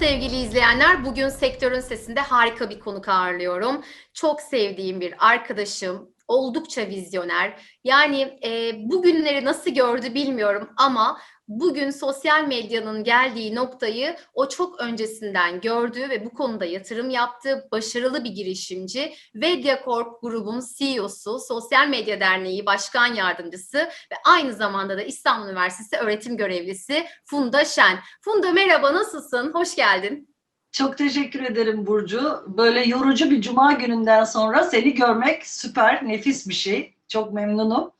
sevgili izleyenler. Bugün Sektörün Sesi'nde harika bir konuk ağırlıyorum. Çok sevdiğim bir arkadaşım, oldukça vizyoner. Yani e, bugünleri nasıl gördü bilmiyorum ama bugün sosyal medyanın geldiği noktayı o çok öncesinden gördü ve bu konuda yatırım yaptı. Başarılı bir girişimci. Mediacorp grubun CEO'su, Sosyal Medya Derneği Başkan Yardımcısı ve aynı zamanda da İstanbul Üniversitesi öğretim görevlisi Funda Şen. Funda merhaba, nasılsın? Hoş geldin. Çok teşekkür ederim Burcu. Böyle yorucu bir cuma gününden sonra seni görmek süper, nefis bir şey. Çok memnunum.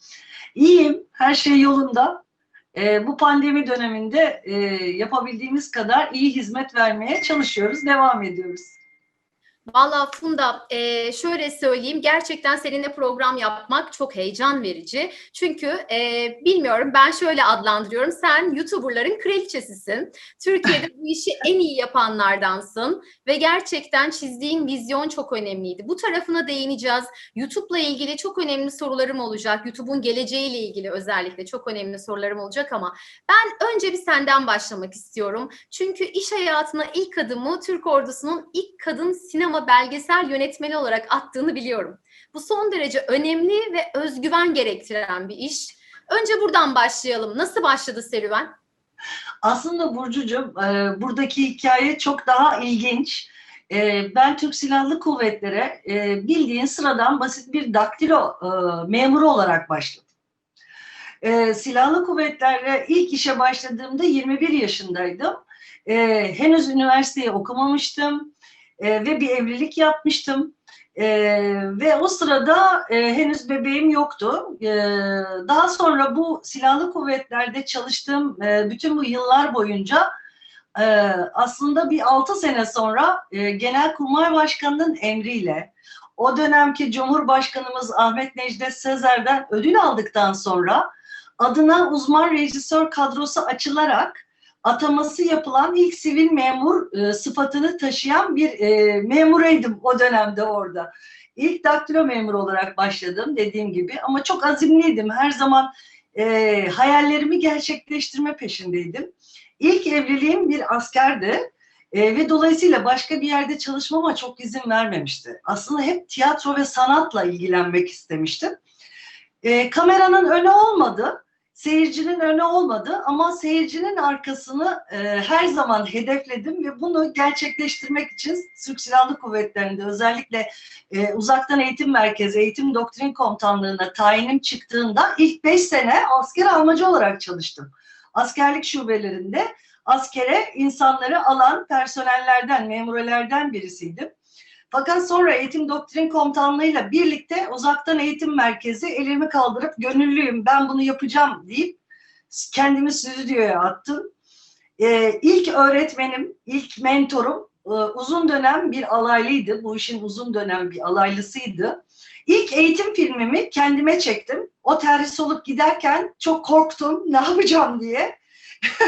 İyiyim, her şey yolunda. Ee, bu pandemi döneminde e, yapabildiğimiz kadar iyi hizmet vermeye çalışıyoruz, devam ediyoruz. Valla Funda e, şöyle söyleyeyim gerçekten seninle program yapmak çok heyecan verici. Çünkü e, bilmiyorum ben şöyle adlandırıyorum sen YouTuber'ların kraliçesisin. Türkiye'de bu işi en iyi yapanlardansın ve gerçekten çizdiğin vizyon çok önemliydi. Bu tarafına değineceğiz. YouTube'la ilgili çok önemli sorularım olacak. YouTube'un geleceğiyle ilgili özellikle çok önemli sorularım olacak ama ben önce bir senden başlamak istiyorum. Çünkü iş hayatına ilk adımı Türk ordusunun ilk kadın sinema belgesel yönetmeni olarak attığını biliyorum. Bu son derece önemli ve özgüven gerektiren bir iş. Önce buradan başlayalım. Nasıl başladı serüven? Aslında Burcucuğum, e, buradaki hikaye çok daha ilginç. E, ben Türk Silahlı Kuvvetlere e, bildiğin sıradan basit bir daktilo e, memuru olarak başladım. E, Silahlı Kuvvetler'e ilk işe başladığımda 21 yaşındaydım. E, henüz üniversiteyi okumamıştım e, ve bir evlilik yapmıştım. E, ve o sırada e, henüz bebeğim yoktu. E, daha sonra bu silahlı kuvvetlerde çalıştığım e, bütün bu yıllar boyunca e, aslında bir altı sene sonra e, Genelkurmay Başkanı'nın emriyle o dönemki Cumhurbaşkanımız Ahmet Necdet Sezer'den ödül aldıktan sonra adına uzman rejisör kadrosu açılarak ataması yapılan ilk sivil memur e, sıfatını taşıyan bir e, memuraydım o dönemde orada. İlk daktilo memuru olarak başladım dediğim gibi ama çok azimliydim. Her zaman e, hayallerimi gerçekleştirme peşindeydim. İlk evliliğim bir askerdi. E, ve dolayısıyla başka bir yerde çalışmama çok izin vermemişti. Aslında hep tiyatro ve sanatla ilgilenmek istemiştim. E, kameranın önü olmadı seyircinin önü olmadı ama seyircinin arkasını e, her zaman hedefledim ve bunu gerçekleştirmek için Türk Silahlı Kuvvetleri'nde özellikle e, uzaktan eğitim merkezi, eğitim doktrin komutanlığına tayinim çıktığında ilk beş sene asker almacı olarak çalıştım. Askerlik şubelerinde askere insanları alan personellerden, memurelerden birisiydim. Fakat sonra eğitim doktrin komutanlığıyla birlikte uzaktan eğitim merkezi elimi kaldırıp gönüllüyüm ben bunu yapacağım deyip kendimi stüdyoya attım. Ee, ilk öğretmenim, ilk mentorum e, uzun dönem bir alaylıydı. Bu işin uzun dönem bir alaylısıydı. İlk eğitim filmimi kendime çektim. O terhis olup giderken çok korktum ne yapacağım diye.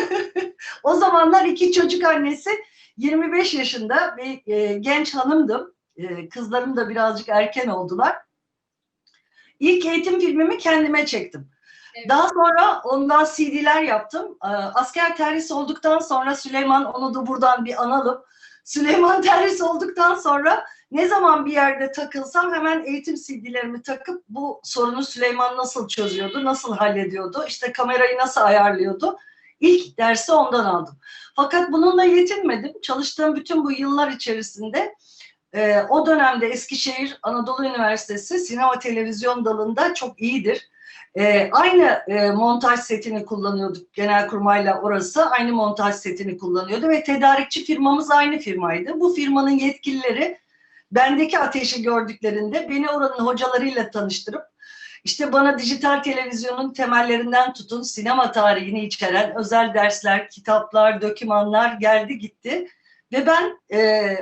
o zamanlar iki çocuk annesi 25 yaşında bir e, genç hanımdım. E, kızlarım da birazcık erken oldular. İlk eğitim filmimi kendime çektim. Evet. Daha sonra ondan CD'ler yaptım. E, asker terhis olduktan sonra Süleyman onu da buradan bir analım. Süleyman terhis olduktan sonra ne zaman bir yerde takılsam hemen eğitim CD'lerimi takıp bu sorunu Süleyman nasıl çözüyordu, nasıl hallediyordu, işte kamerayı nasıl ayarlıyordu. İlk dersi ondan aldım. Fakat bununla yetinmedim. Çalıştığım bütün bu yıllar içerisinde e, o dönemde Eskişehir Anadolu Üniversitesi sinema televizyon dalında çok iyidir. E, aynı e, montaj setini kullanıyorduk Genelkurmay'la orası. Aynı montaj setini kullanıyordu ve tedarikçi firmamız aynı firmaydı. Bu firmanın yetkilileri bendeki ateşi gördüklerinde beni oranın hocalarıyla tanıştırıp işte bana dijital televizyonun temellerinden tutun sinema tarihini içeren özel dersler, kitaplar, dokümanlar geldi gitti. Ve ben e,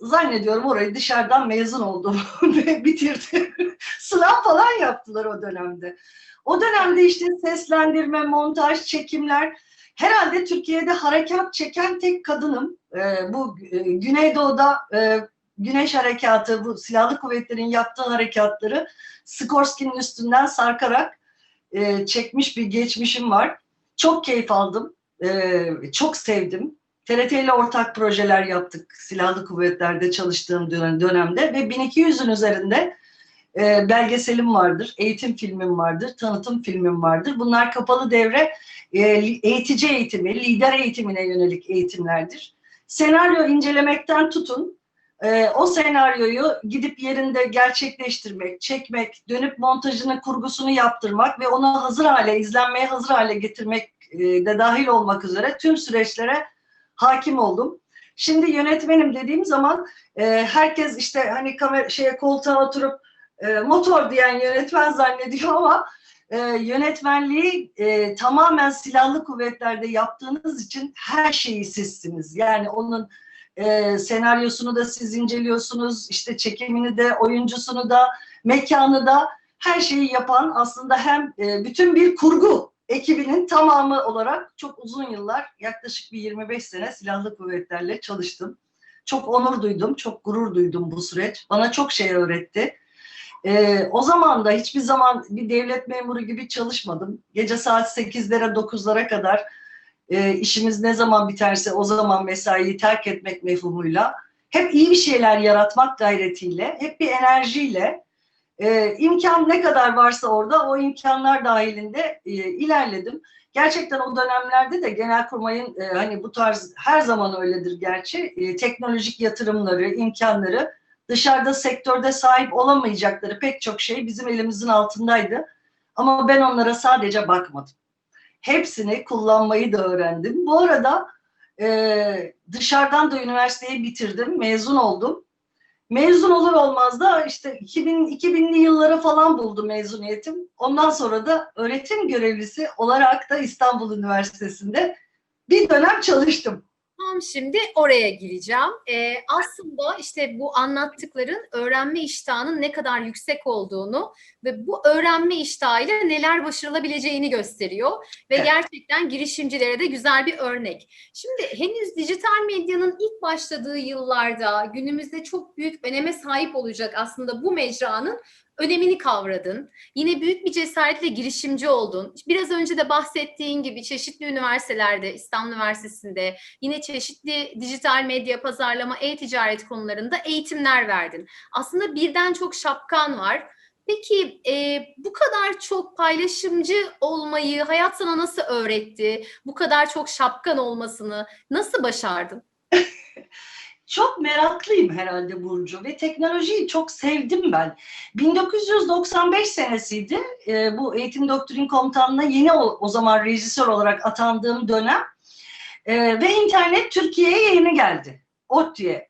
zannediyorum orayı dışarıdan mezun oldum ve bitirdim. Sınav falan yaptılar o dönemde. O dönemde işte seslendirme, montaj, çekimler. Herhalde Türkiye'de harekat çeken tek kadınım. E, bu e, Güneydoğu'da e, Güneş Harekatı, bu silahlı kuvvetlerin yaptığı harekatları Skorsky'nin üstünden sarkarak e, çekmiş bir geçmişim var. Çok keyif aldım, e, çok sevdim. TRT ile ortak projeler yaptık silahlı kuvvetlerde çalıştığım dönem- dönemde ve 1200'ün üzerinde e, belgeselim vardır, eğitim filmim vardır, tanıtım filmim vardır. Bunlar kapalı devre e, eğitici eğitimi, lider eğitimine yönelik eğitimlerdir. Senaryo incelemekten tutun, e, o senaryoyu gidip yerinde gerçekleştirmek, çekmek, dönüp montajını, kurgusunu yaptırmak ve onu hazır hale, izlenmeye hazır hale getirmek e, de dahil olmak üzere tüm süreçlere hakim oldum. Şimdi yönetmenim dediğim zaman e, herkes işte hani kamera şeye koltuğa oturup e, motor diyen yönetmen zannediyor ama yönetmenliği tamamen silahlı kuvvetlerde yaptığınız için her şeyi sizsiniz. Yani onun e, senaryosunu da siz inceliyorsunuz, işte çekimini de, oyuncusunu da, mekanı da her şeyi yapan aslında hem e, bütün bir kurgu ekibinin tamamı olarak çok uzun yıllar, yaklaşık bir 25 sene silahlı kuvvetlerle çalıştım. Çok onur duydum, çok gurur duydum bu süreç. Bana çok şey öğretti. Ee, o zaman da hiçbir zaman bir devlet memuru gibi çalışmadım. Gece saat 8'lere 9'lara kadar e, işimiz ne zaman biterse o zaman mesaiyi terk etmek mefhumuyla hep iyi bir şeyler yaratmak gayretiyle, hep bir enerjiyle e, imkan ne kadar varsa orada o imkanlar dahilinde e, ilerledim. Gerçekten o dönemlerde de Genelkurmay'ın e, hani bu tarz her zaman öyledir gerçi e, teknolojik yatırımları, imkanları dışarıda sektörde sahip olamayacakları pek çok şey bizim elimizin altındaydı. Ama ben onlara sadece bakmadım. Hepsini kullanmayı da öğrendim. Bu arada e, dışarıdan da üniversiteyi bitirdim, mezun oldum. Mezun olur olmaz da işte 2000, 2000'li yıllara falan buldu mezuniyetim. Ondan sonra da öğretim görevlisi olarak da İstanbul Üniversitesi'nde bir dönem çalıştım. Tam şimdi oraya gireceğim. Ee, aslında işte bu anlattıkların öğrenme iştahının ne kadar yüksek olduğunu ve bu öğrenme iştahıyla neler başarılabileceğini gösteriyor. Ve Evet. gerçekten girişimcilere de güzel bir örnek. Şimdi henüz dijital medyanın ilk başladığı yıllarda günümüzde çok büyük öneme sahip olacak aslında bu mecranın önemini kavradın. Yine büyük bir cesaretle girişimci oldun. Biraz önce de bahsettiğin gibi çeşitli üniversitelerde, İstanbul Üniversitesi'nde, yine çeşitli dijital medya, pazarlama, e-ticaret konularında eğitimler verdin. Aslında birden çok şapkan var. Peki e, bu kadar çok paylaşımcı olmayı hayat sana nasıl öğretti? Bu kadar çok şapkan olmasını nasıl başardın? Çok meraklıyım herhalde Burcu ve teknolojiyi çok sevdim ben. 1995 senesiydi e, bu eğitim doktrin komutanlığına yeni o, o zaman rejisör olarak atandığım dönem E, ve internet Türkiye'ye yeni geldi. ODTÜ'ye.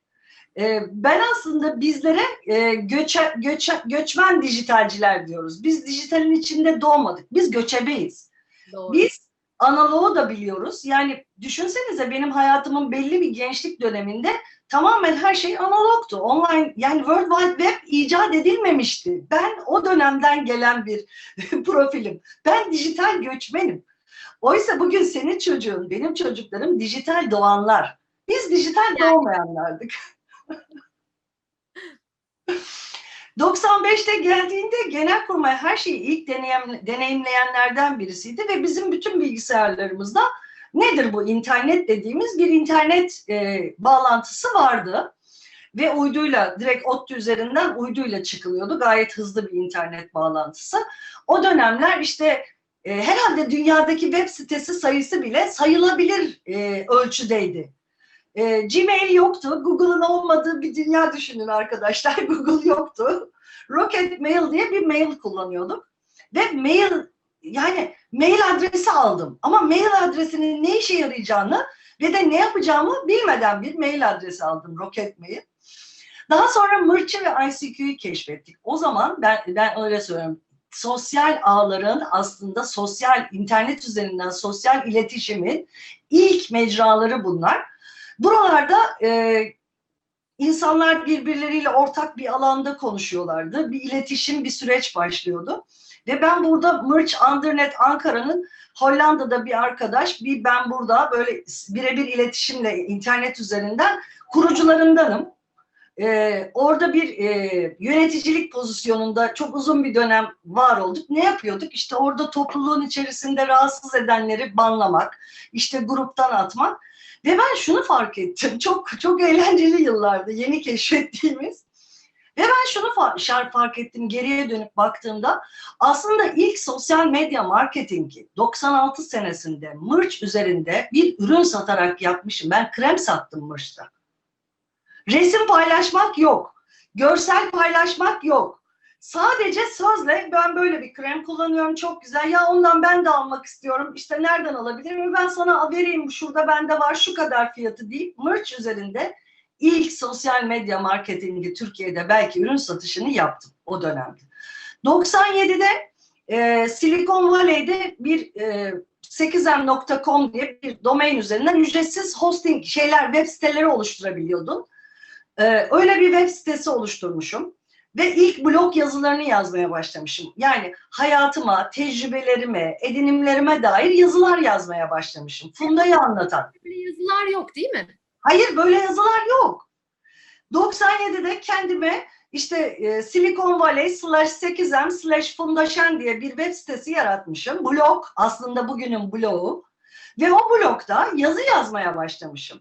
E, ben aslında bizlere e, göçe, göçe, göçmen dijitalciler diyoruz. Biz dijitalin içinde doğmadık. Biz göçebeyiz. Doğru. Biz analoğu da biliyoruz. Yani düşünsenize benim hayatımın belli bir gençlik döneminde tamamen her şey analogtu. Online yani World Wide Web icat edilmemişti. Ben o dönemden gelen bir profilim. Ben dijital göçmenim. Oysa bugün senin çocuğun, benim çocuklarım dijital doğanlar. Biz dijital Yani- doğmayanlardık. 95'te geldiğinde Genelkurmay her şeyi ilk deneyim, deneyimleyenlerden birisiydi ve bizim bütün bilgisayarlarımızda nedir bu internet dediğimiz bir internet e, bağlantısı vardı. Ve uyduyla direkt ODTÜ üzerinden uyduyla çıkılıyordu. Gayet hızlı bir internet bağlantısı. O dönemler işte e, herhalde dünyadaki web sitesi sayısı bile sayılabilir e, ölçüdeydi. E, Gmail yoktu. Google'ın olmadığı bir dünya düşünün arkadaşlar. Google yoktu. Rocket Mail diye bir mail kullanıyorduk. Ve mail yani mail adresi aldım. Ama mail adresinin ne işe yarayacağını ve de ne yapacağımı bilmeden bir mail adresi aldım Rocket Mail. Daha sonra Mırçı ve ICQ'yu keşfettik. O zaman ben, ben öyle söylüyorum. Sosyal ağların aslında sosyal internet üzerinden sosyal iletişimin ilk mecraları bunlar. Buralarda e, insanlar birbirleriyle ortak bir alanda konuşuyorlardı. Bir iletişim, bir süreç başlıyordu. Ve ben burada Mırç Andernet Ankara'nın Hollanda'da bir arkadaş, bir ben burada böyle birebir iletişimle internet üzerinden kurucularındanım. Ee, orada bir e, yöneticilik pozisyonunda çok uzun bir dönem var olduk. Ne yapıyorduk? İşte orada topluluğun içerisinde rahatsız edenleri banlamak, işte gruptan atmak Ve ben şunu fark ettim. Çok çok eğlenceli yıllardı yeni keşfettiğimiz. Ve ben şunu fa- fark ettim geriye dönüp baktığımda aslında ilk sosyal medya marketingi 96 senesinde Mırç üzerinde bir ürün satarak yapmışım. Ben krem sattım Mırç'ta. Resim paylaşmak yok. Görsel paylaşmak yok. Sadece sözle ben böyle bir krem kullanıyorum çok güzel. Ya ondan ben de almak istiyorum. İşte nereden alabilirim? Ben sana vereyim şurada bende var şu kadar fiyatı deyip Mırç üzerinde ilk sosyal medya marketingi Türkiye'de belki ürün satışını yaptım o dönemde. 97'de e, Silicon Valley'de bir e, 8m.com diye bir domain üzerinden ücretsiz hosting şeyler web siteleri oluşturabiliyordun. E, öyle bir web sitesi oluşturmuşum ve ilk blog yazılarını yazmaya başlamışım. Yani hayatıma, tecrübelerime, edinimlerime dair yazılar yazmaya başlamışım. Funda'yı anlatan. Böyle yazılar yok değil mi? Hayır böyle yazılar yok. 97'de kendime işte e, Silicon Valley slash 8M slash Fundaşen diye bir web sitesi yaratmışım. Blog aslında bugünün blogu. Ve o blogda yazı yazmaya başlamışım.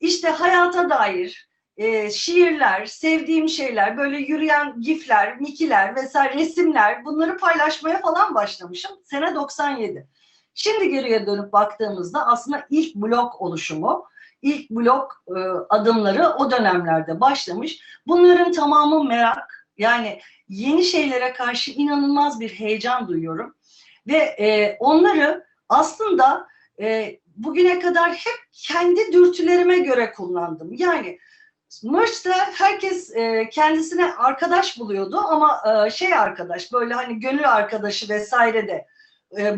İşte hayata dair e, şiirler, sevdiğim şeyler, böyle yürüyen gifler, mikiler vesaire resimler bunları paylaşmaya falan başlamışım. Sene 97. Şimdi geriye dönüp baktığımızda aslında ilk blog oluşumu ilk blok e, adımları o dönemlerde başlamış. Bunların tamamı merak. Yani yeni şeylere karşı inanılmaz bir heyecan duyuyorum. Ve e, onları aslında e, bugüne kadar hep kendi dürtülerime göre kullandım. Yani Merch'te herkes kendisine arkadaş buluyordu ama şey arkadaş böyle hani gönül arkadaşı vesaire de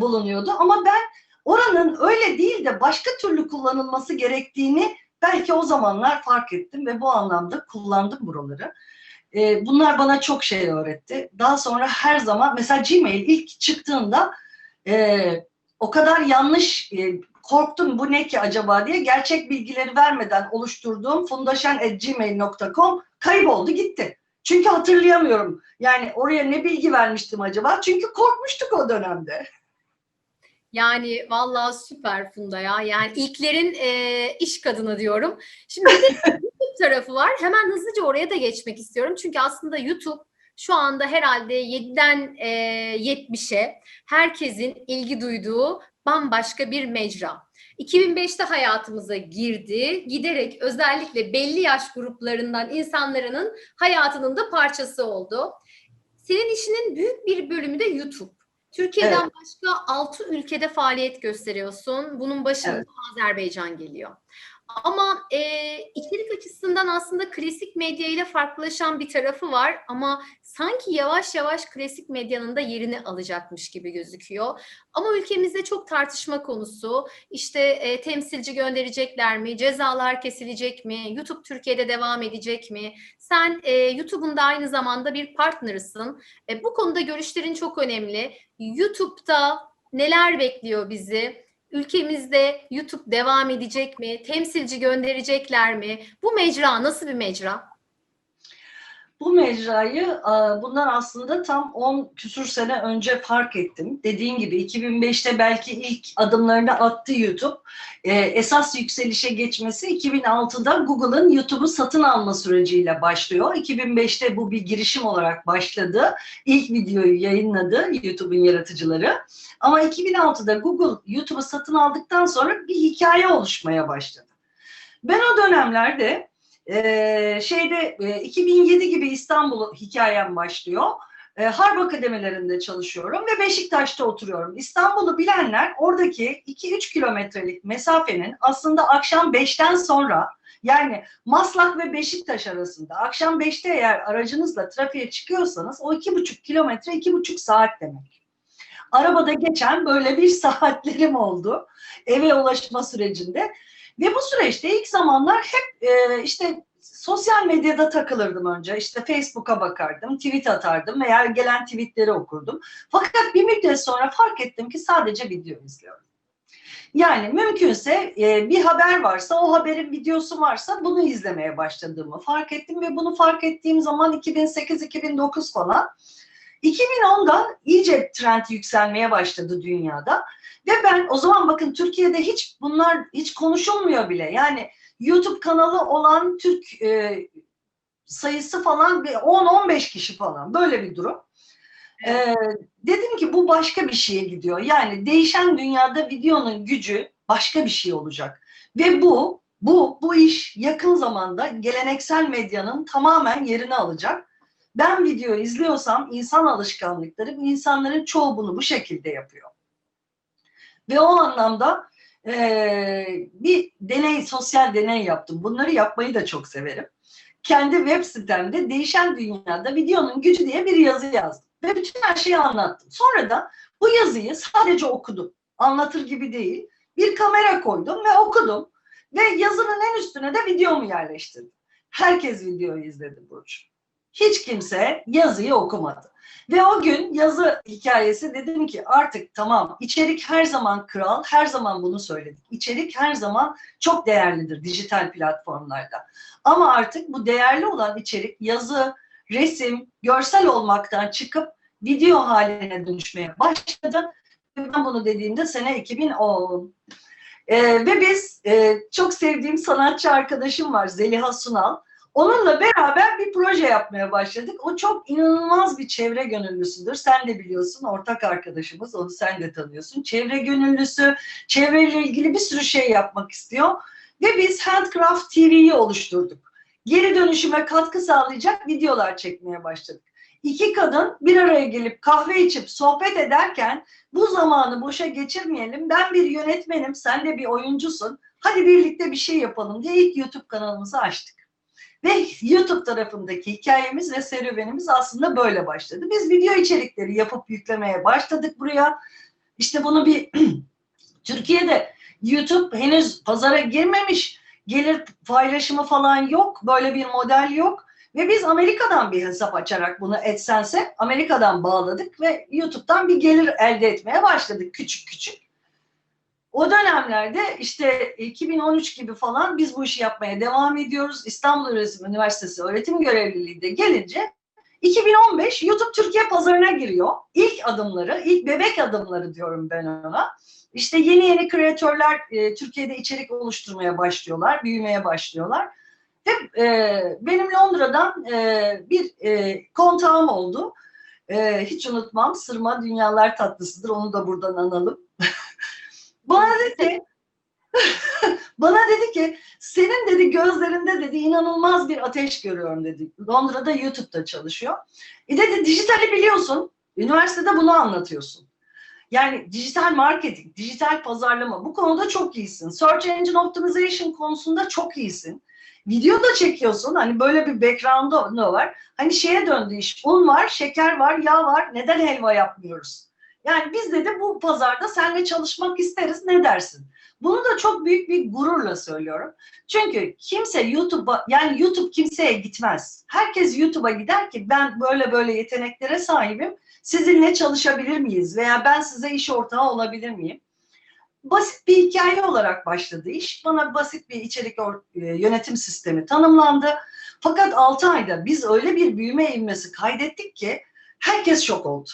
bulunuyordu. Ama ben oranın öyle değil de başka türlü kullanılması gerektiğini belki o zamanlar fark ettim ve bu anlamda kullandım buraları. Ee, bunlar bana çok şey öğretti. Daha sonra her zaman mesela Gmail ilk çıktığında e, o kadar yanlış e, korktum bu ne ki acaba diye gerçek bilgileri vermeden oluşturduğum fundaşen.gmail.com kayboldu gitti. Çünkü hatırlayamıyorum. Yani oraya ne bilgi vermiştim acaba? Çünkü korkmuştuk o dönemde. Yani vallahi süper Funda ya. Yani ilklerin e, iş kadını diyorum. Şimdi bir de YouTube tarafı var. Hemen hızlıca oraya da geçmek istiyorum. Çünkü aslında YouTube şu anda herhalde 7'den e, 70'e herkesin ilgi duyduğu bambaşka bir mecra. 2005'te hayatımıza girdi. Giderek özellikle belli yaş gruplarından insanların hayatının da parçası oldu. Senin işinin büyük bir bölümü de YouTube. Türkiye'den Evet. başka 6 ülkede faaliyet gösteriyorsun. Bunun başında Evet. Azerbaycan geliyor. Ama e, içerik açısından aslında klasik medya ile farklılaşan bir tarafı var ama sanki yavaş yavaş klasik medyanın da yerini alacakmış gibi gözüküyor. Ama ülkemizde çok tartışma konusu. İşte e, temsilci gönderecekler mi? Cezalar kesilecek mi? YouTube Türkiye'de devam edecek mi? Sen e, YouTube'un da aynı zamanda bir partnerısın. E, bu konuda görüşlerin çok önemli. YouTube'da neler bekliyor bizi? Ülkemizde YouTube devam edecek mi? Temsilci gönderecekler mi? Bu mecra nasıl bir mecra? Bu mecrayı e, bundan aslında tam 10 küsur sene önce fark ettim. Dediğin gibi 2005'te belki ilk adımlarını attı YouTube. E, Esas yükselişe geçmesi 2006'da Google'ın YouTube'u satın alma süreciyle başlıyor. 2005'te bu bir girişim olarak başladı. İlk videoyu yayınladı YouTube'un yaratıcıları. Ama 2006'da Google YouTube'u satın aldıktan sonra bir hikaye oluşmaya başladı. Ben o dönemlerde ee, şeyde e, 2007 gibi İstanbul hikayem başlıyor. E, Harp Akademilerinde çalışıyorum ve Beşiktaş'ta oturuyorum. İstanbul'u bilenler oradaki 2-3 kilometrelik mesafenin aslında akşam 5'ten sonra yani Maslak ve Beşiktaş arasında akşam 5'te eğer aracınızla trafiğe çıkıyorsanız o 2,5 kilometre 2,5 saat demek. Arabada geçen böyle bir saatlerim oldu eve ulaşma sürecinde. Ve bu süreçte ilk zamanlar hep e, işte sosyal medyada takılırdım önce. İşte Facebook'a bakardım, tweet atardım veya gelen tweetleri okurdum. Fakat bir müddet sonra fark ettim ki sadece video izliyorum. Yani mümkünse e, bir haber varsa, o haberin videosu varsa bunu izlemeye başladığımı fark ettim ve bunu fark ettiğim zaman 2008-2009 falan 2010'da iyice trend yükselmeye başladı dünyada. Ve ben o zaman bakın Türkiye'de hiç bunlar hiç konuşulmuyor bile. Yani YouTube kanalı olan Türk e, sayısı falan bir 10-15 kişi falan böyle bir durum. Ee, dedim ki bu başka bir şeye gidiyor. Yani değişen dünyada videonun gücü başka bir şey olacak. Ve bu bu bu iş yakın zamanda geleneksel medyanın tamamen yerini alacak. Ben video izliyorsam insan alışkanlıkları, insanların çoğu bunu bu şekilde yapıyor. Ve o anlamda eee, bir deney, sosyal deney yaptım. Bunları yapmayı da çok severim. Kendi web sitemde değişen dünyada videonun gücü diye bir yazı yazdım. Ve bütün her şeyi anlattım. Sonra da bu yazıyı sadece okudum. Anlatır gibi değil. Bir kamera koydum ve okudum. Ve yazının en üstüne de videomu yerleştirdim. Herkes videoyu izledi Burcu. Hiç kimse yazıyı okumadı. Ve o gün yazı hikayesi dedim ki artık tamam içerik her zaman kral, her zaman bunu söyledik. İçerik her zaman çok değerlidir dijital platformlarda. Ama artık bu değerli olan içerik yazı, resim, görsel olmaktan çıkıp video haline dönüşmeye başladı. Ben bunu dediğimde sene 2010. Ee, ve biz e, çok sevdiğim sanatçı arkadaşım var Zeliha Sunal. Onunla beraber bir proje yapmaya başladık. O çok inanılmaz bir çevre gönüllüsüdür. Sen de biliyorsun ortak arkadaşımız. Onu sen de tanıyorsun. Çevre gönüllüsü, çevreyle ilgili bir sürü şey yapmak istiyor. Ve biz Handcraft TV'yi oluşturduk. Geri dönüşüme katkı sağlayacak videolar çekmeye başladık. İki kadın bir araya gelip kahve içip sohbet ederken bu zamanı boşa geçirmeyelim. Ben bir yönetmenim, sen de bir oyuncusun. Hadi birlikte bir şey yapalım diye ilk YouTube kanalımızı açtık. Ve YouTube tarafındaki hikayemiz ve serüvenimiz aslında böyle başladı. Biz video içerikleri yapıp yüklemeye başladık buraya. İşte bunu bir Türkiye'de YouTube henüz pazara girmemiş, gelir paylaşımı falan yok, böyle bir model yok. Ve biz Amerika'dan bir hesap açarak bunu AdSense'e Amerika'dan bağladık ve YouTube'dan bir gelir elde etmeye başladık küçük küçük. O dönemlerde işte 2013 gibi falan biz bu işi yapmaya devam ediyoruz. İstanbul Öğretim Üniversitesi öğretim görevliliği de gelince 2015 YouTube Türkiye pazarına giriyor. İlk adımları, ilk bebek adımları diyorum ben ona. İşte yeni yeni kreatörler e, Türkiye'de içerik oluşturmaya başlıyorlar, büyümeye başlıyorlar. Hep e, benim Londra'dan e, bir e, kontağım oldu. E, hiç unutmam, sırma dünyalar tatlısıdır, onu da buradan analım. Bana dedi ki, bana dedi ki senin dedi gözlerinde dedi inanılmaz bir ateş görüyorum dedi. Londra'da YouTube'da çalışıyor. E dedi dijitali biliyorsun. Üniversitede bunu anlatıyorsun. Yani dijital marketing, dijital pazarlama bu konuda çok iyisin. Search Engine Optimization konusunda çok iyisin. Video da çekiyorsun. Hani böyle bir background'u var? Hani şeye döndü iş. Un var, şeker var, yağ var. Neden helva yapmıyoruz? Yani biz dedi bu pazarda seninle çalışmak isteriz. Ne dersin? Bunu da çok büyük bir gururla söylüyorum. Çünkü kimse YouTube'a yani YouTube kimseye gitmez. Herkes YouTube'a gider ki ben böyle böyle yeteneklere sahibim. Sizinle çalışabilir miyiz? Veya ben size iş ortağı olabilir miyim? Basit bir hikaye olarak başladı iş. Bana basit bir içerik yönetim sistemi tanımlandı. Fakat 6 ayda biz öyle bir büyüme ivmesi kaydettik ki herkes şok oldu.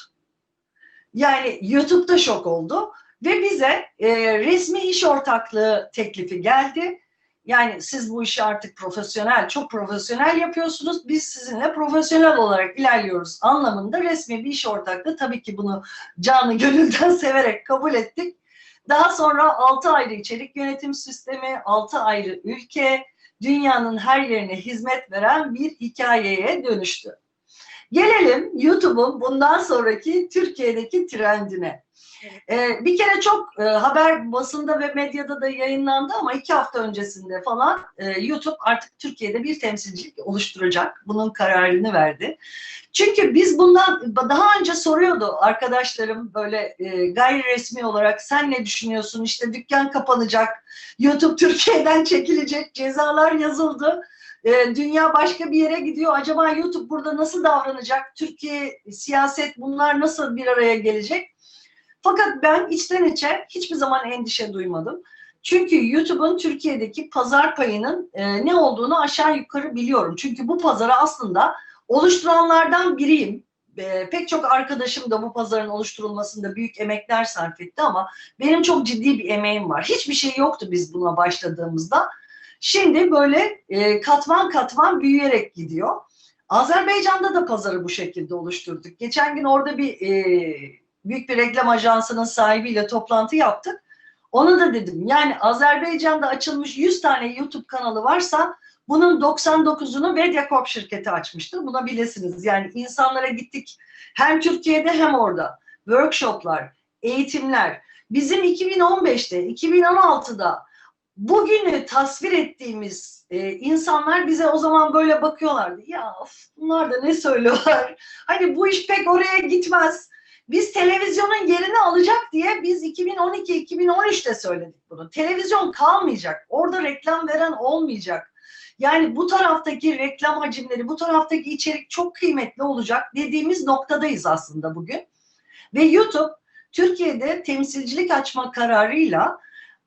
Yani YouTube'da şok oldu ve bize e, resmi iş ortaklığı teklifi geldi. Yani siz bu işi artık profesyonel, çok profesyonel yapıyorsunuz. Biz sizinle profesyonel olarak ilerliyoruz anlamında resmi bir iş ortaklığı. Tabii ki bunu canı gönülden severek kabul ettik. Daha sonra 6 ayrı içerik yönetim sistemi, 6 ayrı ülke, dünyanın her yerine hizmet veren bir hikayeye dönüştü. Gelelim YouTube'un bundan sonraki Türkiye'deki trendine. Ee, bir kere çok e, haber basında ve medyada da yayınlandı ama iki hafta öncesinde falan e, YouTube artık Türkiye'de bir temsilcilik oluşturacak. Bunun kararını verdi. Çünkü biz bundan daha önce soruyordu arkadaşlarım böyle e, gayri resmi olarak sen ne düşünüyorsun işte dükkan kapanacak, YouTube Türkiye'den çekilecek, cezalar yazıldı. E, dünya başka bir yere gidiyor. Acaba YouTube burada nasıl davranacak? Türkiye, siyaset bunlar nasıl bir araya gelecek? Fakat ben içten içe hiçbir zaman endişe duymadım. Çünkü YouTube'un Türkiye'deki pazar payının e, ne olduğunu aşağı yukarı biliyorum. Çünkü bu pazara aslında oluşturanlardan biriyim. e, pek çok arkadaşım da bu pazarın oluşturulmasında büyük emekler sarf etti ama benim çok ciddi bir emeğim var. Hiçbir şey yoktu biz buna başladığımızda. Şimdi böyle e, katman katman büyüyerek gidiyor. Azerbaycan'da da pazarı bu şekilde oluşturduk. Geçen gün orada bir e, büyük bir reklam ajansının sahibiyle toplantı yaptık. Ona da dedim yani Azerbaycan'da açılmış 100 tane YouTube kanalı varsa bunun 99'unu Mediacorp şirketi açmıştır. Buna bilesiniz. Yani insanlara gittik hem Türkiye'de hem orada. Workshoplar, eğitimler. Bizim 2015'te, 2016'da bugünü tasvir ettiğimiz e, insanlar bize o zaman böyle bakıyorlardı. Ya of, bunlar da ne söylüyorlar? Hani bu iş pek oraya gitmez. Biz televizyonun yerini alacak diye biz 2012-2013'te söyledik bunu. Televizyon kalmayacak. Orada reklam veren olmayacak. Yani bu taraftaki reklam hacimleri, bu taraftaki içerik çok kıymetli olacak dediğimiz noktadayız aslında bugün. Ve YouTube Türkiye'de temsilcilik açma kararıyla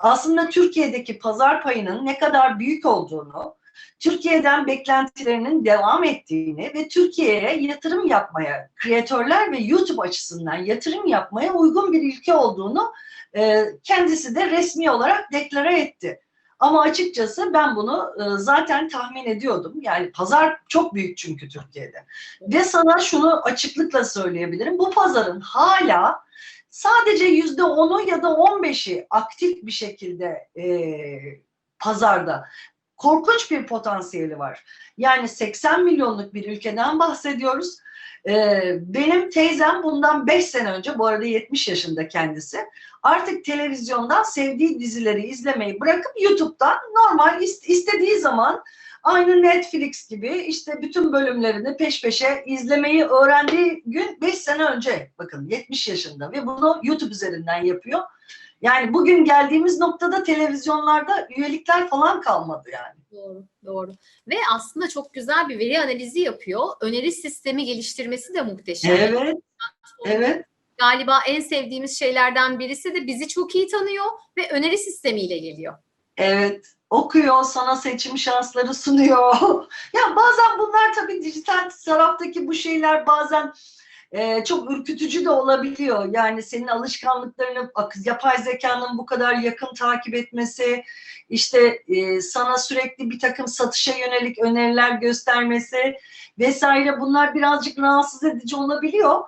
aslında Türkiye'deki pazar payının ne kadar büyük olduğunu, Türkiye'den beklentilerinin devam ettiğini ve Türkiye'ye yatırım yapmaya, kreatörler ve YouTube açısından yatırım yapmaya uygun bir ülke olduğunu e, kendisi de resmi olarak deklare etti. Ama açıkçası ben bunu e, zaten tahmin ediyordum. Yani pazar çok büyük çünkü Türkiye'de. Ve sana şunu açıklıkla söyleyebilirim. Bu pazarın hala sadece yüzde onu ya da on beşi aktif bir şekilde e, pazarda. Korkunç bir potansiyeli var. Yani 80 milyonluk bir ülkeden bahsediyoruz. E, benim teyzem bundan 5 sene önce, bu arada 70 yaşında kendisi, artık televizyondan sevdiği dizileri izlemeyi bırakıp YouTube'dan normal istediği zaman aynı Netflix gibi işte bütün bölümlerini peş peşe izlemeyi öğrendiği gün 5 sene önce bakın 70 yaşında ve bunu YouTube üzerinden yapıyor. Yani bugün geldiğimiz noktada televizyonlarda üyelikler falan kalmadı yani. Doğru, doğru. Ve aslında çok güzel bir veri analizi yapıyor. Öneri sistemi geliştirmesi de muhteşem. Evet, evet. Galiba en sevdiğimiz şeylerden birisi de bizi çok iyi tanıyor ve öneri sistemiyle geliyor. Evet, okuyor, sana seçim şansları sunuyor. ya bazen bunlar tabii dijital taraftaki bu şeyler bazen e, çok ürkütücü de olabiliyor. Yani senin alışkanlıklarını yapay zekanın bu kadar yakın takip etmesi, işte e, sana sürekli bir takım satışa yönelik öneriler göstermesi vesaire bunlar birazcık rahatsız edici olabiliyor.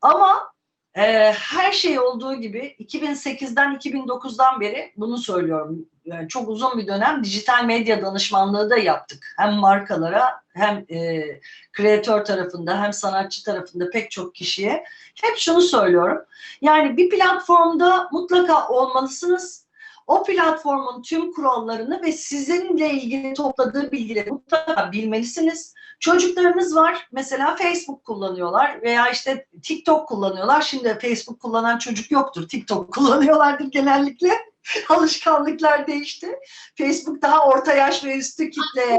Ama e, her şey olduğu gibi 2008'den 2009'dan beri bunu söylüyorum. Yani çok uzun bir dönem dijital medya danışmanlığı da yaptık. Hem markalara hem e, kreatör tarafında hem sanatçı tarafında pek çok kişiye. Hep şunu söylüyorum. Yani bir platformda mutlaka olmalısınız. O platformun tüm kurallarını ve sizinle ilgili topladığı bilgileri mutlaka bilmelisiniz. Çocuklarınız var mesela Facebook kullanıyorlar veya işte TikTok kullanıyorlar. Şimdi Facebook kullanan çocuk yoktur. TikTok kullanıyorlardır genellikle. Alışkanlıklar değişti. Facebook daha orta yaş ve üstü kitleye.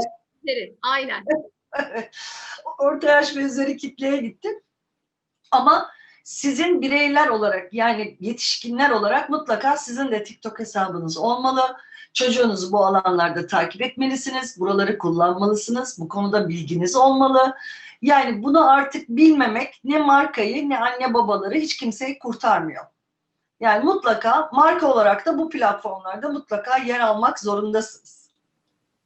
Aynen. orta yaş ve üzeri kitleye gitti. Ama sizin bireyler olarak yani yetişkinler olarak mutlaka sizin de TikTok hesabınız olmalı. Çocuğunuzu bu alanlarda takip etmelisiniz. Buraları kullanmalısınız. Bu konuda bilginiz olmalı. Yani bunu artık bilmemek ne markayı ne anne babaları hiç kimseyi kurtarmıyor. Yani mutlaka marka olarak da bu platformlarda mutlaka yer almak zorundasınız.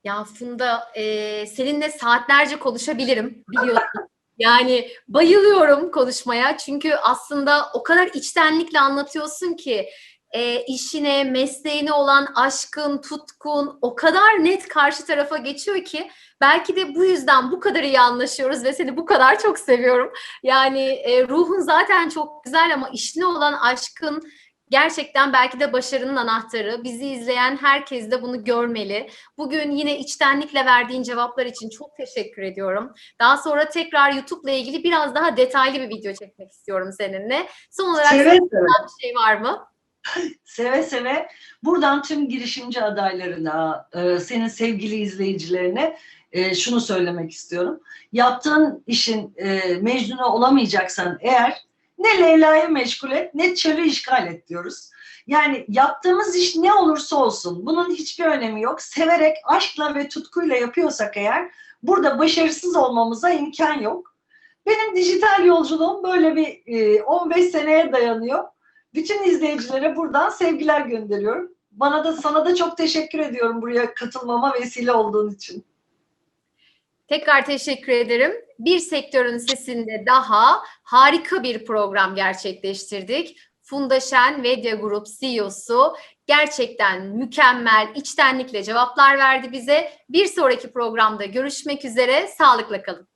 Ya Funda e, seninle saatlerce konuşabilirim biliyorsun. Yani bayılıyorum konuşmaya çünkü aslında o kadar içtenlikle anlatıyorsun ki e, işine, mesleğine olan aşkın, tutkun o kadar net karşı tarafa geçiyor ki belki de bu yüzden bu kadar iyi anlaşıyoruz ve seni bu kadar çok seviyorum. Yani e, ruhun zaten çok güzel ama işine olan aşkın gerçekten belki de başarının anahtarı. Bizi izleyen herkes de bunu görmeli. Bugün yine içtenlikle verdiğin cevaplar için çok teşekkür ediyorum. Daha sonra tekrar YouTube'la ilgili biraz daha detaylı bir video çekmek istiyorum seninle. Son olarak seve seve. bir şey var mı? Seve seve. Buradan tüm girişimci adaylarına, e, senin sevgili izleyicilerine e, şunu söylemek istiyorum. Yaptığın işin e, mecnunu olamayacaksan eğer ne Leyla'yı meşgul et ne çölü işgal et diyoruz. Yani yaptığımız iş ne olursa olsun bunun hiçbir önemi yok. Severek, aşkla ve tutkuyla yapıyorsak eğer burada başarısız olmamıza imkan yok. Benim dijital yolculuğum böyle bir e, 15 seneye dayanıyor. Bütün izleyicilere buradan sevgiler gönderiyorum. Bana da sana da çok teşekkür ediyorum buraya katılmama vesile olduğun için. Tekrar teşekkür ederim. Bir sektörün sesinde daha harika bir program gerçekleştirdik. Funda Şen Medya Grup CEO'su gerçekten mükemmel, içtenlikle cevaplar verdi bize. Bir sonraki programda görüşmek üzere. Sağlıkla kalın.